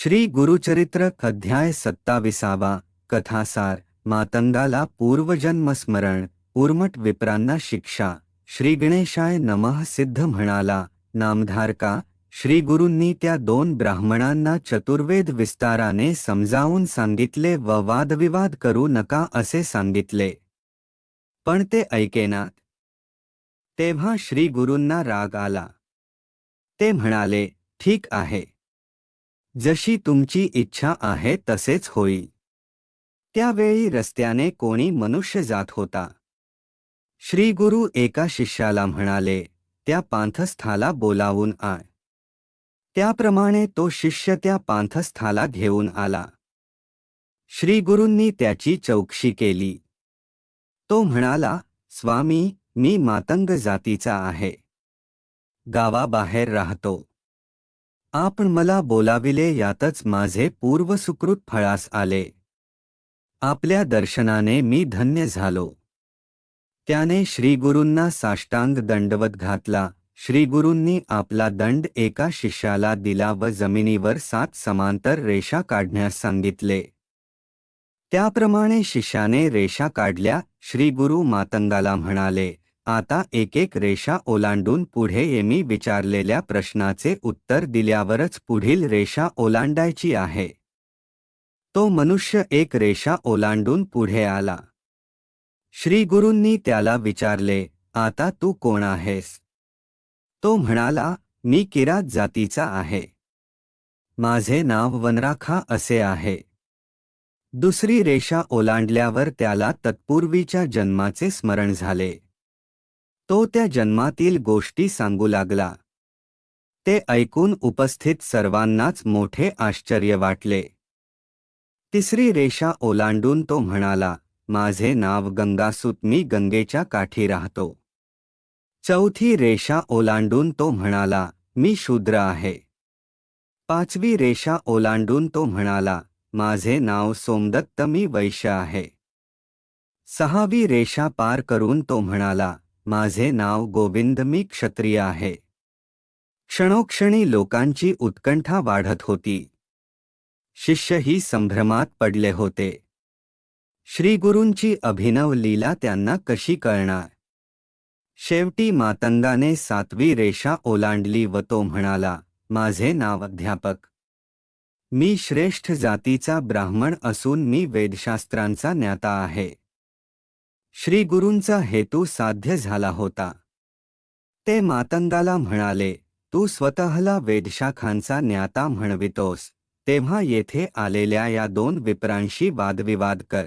श्री गुरुचरित्र अध्याय सत्ताविसावा कथासार मातंगाला पूर्वजन्मस्मरण उर्मट विप्रांना शिक्षा श्री गणेशाय नमः सिद्ध म्हणाला नामधारका श्री गुरूंनी त्या दोन ब्राह्मणांना चतुर्वेद विस्ताराने समजावून सांगितले व वादविवाद करू नका असे सांगितले. पण ते ऐकेनात तेव्हा श्री गुरूंना राग आला. ते म्हणाले ठीक आहे. जशी तुमची इच्छा आहे तसेच होई. त्यावेळी रस्त्याने कोणी मनुष्य जात होता. श्री गुरु एका शिष्याला म्हणाले त्या पांथस्थाला बोलावून आय त्याप्रमाणे तो शिष्य त्या पांथस्थाला घेऊन आला. श्री गुरूंनी त्याची चौकशी केली. तो म्हणाला स्वामी मी मातंग जातीचा आहे. गावाबाहेर राहतो. आपण मला बोलाविले यातच माझे पूर्वसुकृत फळास आले. आपल्या दर्शनाने मी धन्य झालो. त्याने श्रीगुरूंना साष्टांग दंडवत घातला. श्रीगुरूंनी आपला दंड एका शिष्याला दिला व जमिनीवर सात समांतर रेषा काढण्यास सांगितले. त्याप्रमाणे शिष्याने रेषा काढल्या. श्रीगुरू मातंगाला म्हणाले आता एक एक रेषा ओलांडून पुढे ये. मी विचारलेल्या प्रश्नाचे उत्तर दिल्यावरच पुढील रेषा ओलांडायची आहे. तो मनुष्य एक रेषा ओलांडून पुढे आला. श्रीगुरूंनी त्याला विचारले आता तू कोण आहेस? तो म्हणाला मी किरात जातीचा आहे. माझे नाव वनराखा असे आहे. दुसरी रेषा ओलांडल्यावर त्याला तत्पूर्वीच्या जन्माचे स्मरण झाले. तो त्या जन्मातील गोष्टी सांगू लागला. ते ऐकून उपस्थित सर्वांनाच मोठे आश्चर्य वाटले. तिसरी रेषा ओलांडून तो म्हणाला माझे नाव गंगासूत मी गंगेच्या काठी राहतो. चौथी रेषा ओलांडून तो म्हणाला मी शूद्र आहे. पाचवी रेषा ओलांडून तो म्हणाला माझे नाव सोमदत्त मी वैश्य आहे. सहावी रेषा पार करून तो म्हणाला माझे नाव गोविंद मी क्षत्रिय आहे. क्षणोक्षणी लोकांची उत्कंठा वाढत होती. शिष्यही संभ्रमात पडले होते. श्रीगुरूंची अभिनव लीला त्यांना कशी कळणार? शेवटी मातंगाने सातवी रेषा ओलांडली व तो म्हणाला माझे नाव अध्यापक. मी श्रेष्ठ जातीचा ब्राह्मण असून मी वेदशास्त्रांचा ज्ञाता आहे. श्रीगुरूंचा हेतू साध्य झाला होता. ते मातंगाला म्हणाले तू स्वतःला वेदशाखांचा ज्ञाता म्हणवितोस तेव्हा येथे आलेल्या या दोन विप्रांशी वादविवाद कर.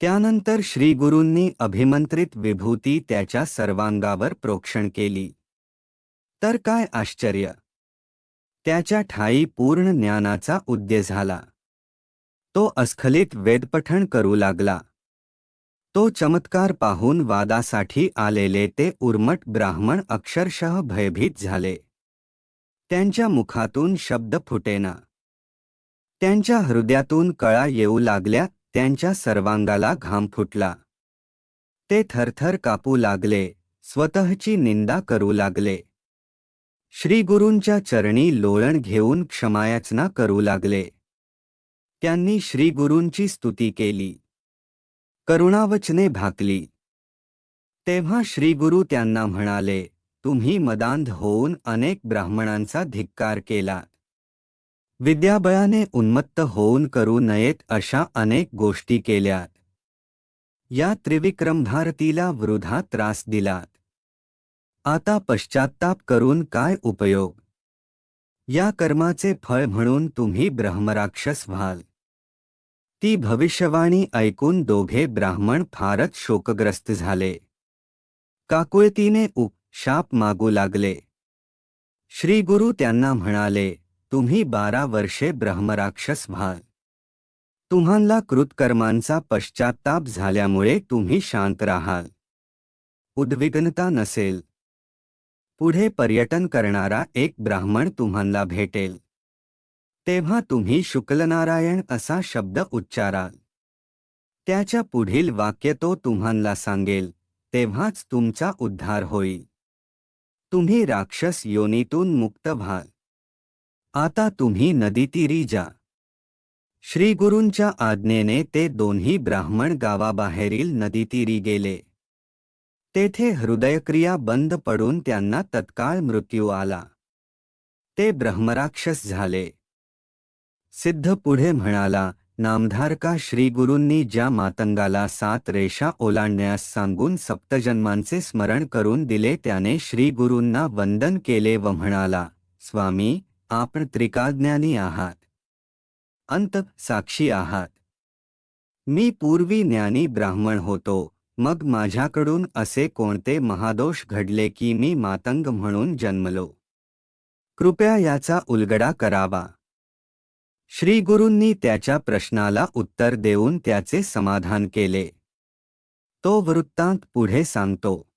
त्यानंतर श्रीगुरूंनी अभिमंत्रित विभूती त्याच्या सर्वांगावर प्रोक्षण केली. तर काय आश्चर्य! त्याच्या ठाई पूर्ण ज्ञानाचा उद्य झाला. तो अस्खलित वेदपठण करू लागला. तो चमत्कार पाहून वादासाठी आलेले ते उर्मट ब्राह्मण अक्षरशः भयभीत झाले. त्यांच्या मुखातून शब्द फुटेना. त्यांच्या हृदयातून कळा येऊ लागल्या त्यांच्या सर्वांगाला घाम फुटला. ते थरथर कापू लागले स्वतःची निंदा करू लागले. श्रीगुरूंच्या चरणी लोळण घेऊन क्षमायाचना करू लागले. त्यांनी श्रीगुरूंची स्तुती केली. करुणावचने भाकली. तेव्हा श्रीगुरू त्यांना म्हणाले तुम्ही मदांध होऊन अनेक ब्राह्मणांचा धिक्कार केला. विद्याबळाने उन्मत्त होऊन करू नयेत अशा अनेक गोष्टी केल्यात या त्रिविक्रम भारतीला वृधा त्रास दिलात आता पश्चात्ताप करून काय उपयोग? या कर्माचे फळ म्हणून तुम्ही ब्रह्मराक्षस व्हाल. ती भविष्यवाणी ऐकून दोघे ब्राह्मण फारच शोकग्रस्त झाले. काकुळतीने उप शाप मागू लागले. श्रीगुरू त्यांना म्हणाले, तुम्ही बारा वर्षे ब्रह्मराक्षस व्हाल. तुम्हाला कृतकर्मांचा पश्चात्ताप झाल्यामुळे तुम्ही शांत राहाल. उद्विग्नता नसेल. पुढे पर्यटन करणारा एक ब्राह्मण तुम्हाला भेटेल. तेव्हा तुम्ही शुक्लनारायण असा शब्द उच्चाराल. त्याच्या पुढील वाक्य तो तुम्हाला सांगेल तेव्हाच तुमचा उद्धार होईल. तुम्ही राक्षस योनीतून मुक्त व्हाल. आता तुम्ही नदीतीरी जा. श्रीगुरूंच्या आज्ञेने ते दोन्ही ब्राह्मण गावाबाहेरील नदीतीरी गेले. तेथे हृदयक्रिया बंद पडून त्यांना तत्काळ मृत्यू आला. ते ब्रह्मराक्षस झाले. सिद्ध पुढे म्हणाला नामधारका श्रीगुरूंनी ज्या मातंगाला सात रेषा ओलांडण्यास सांगून सप्तजन्मांचे स्मरण करून दिले त्याने श्रीगुरूंना वंदन केले व म्हणाला स्वामी आपण त्रिकाज्ञानी आहात. अंत साक्षी आहात. मी पूर्वी ज्ञानी ब्राह्मण होतो मग माझ्याकडून असे कोणते महादोष घडले की मी मातंग म्हणून जन्मलो. कृपया याचा उलगडा करावा. श्रीगुरूंनी त्याच्या प्रश्नाला उत्तर देऊन त्याचे समाधान केले. तो वृत्तांत पुढे सांगतो.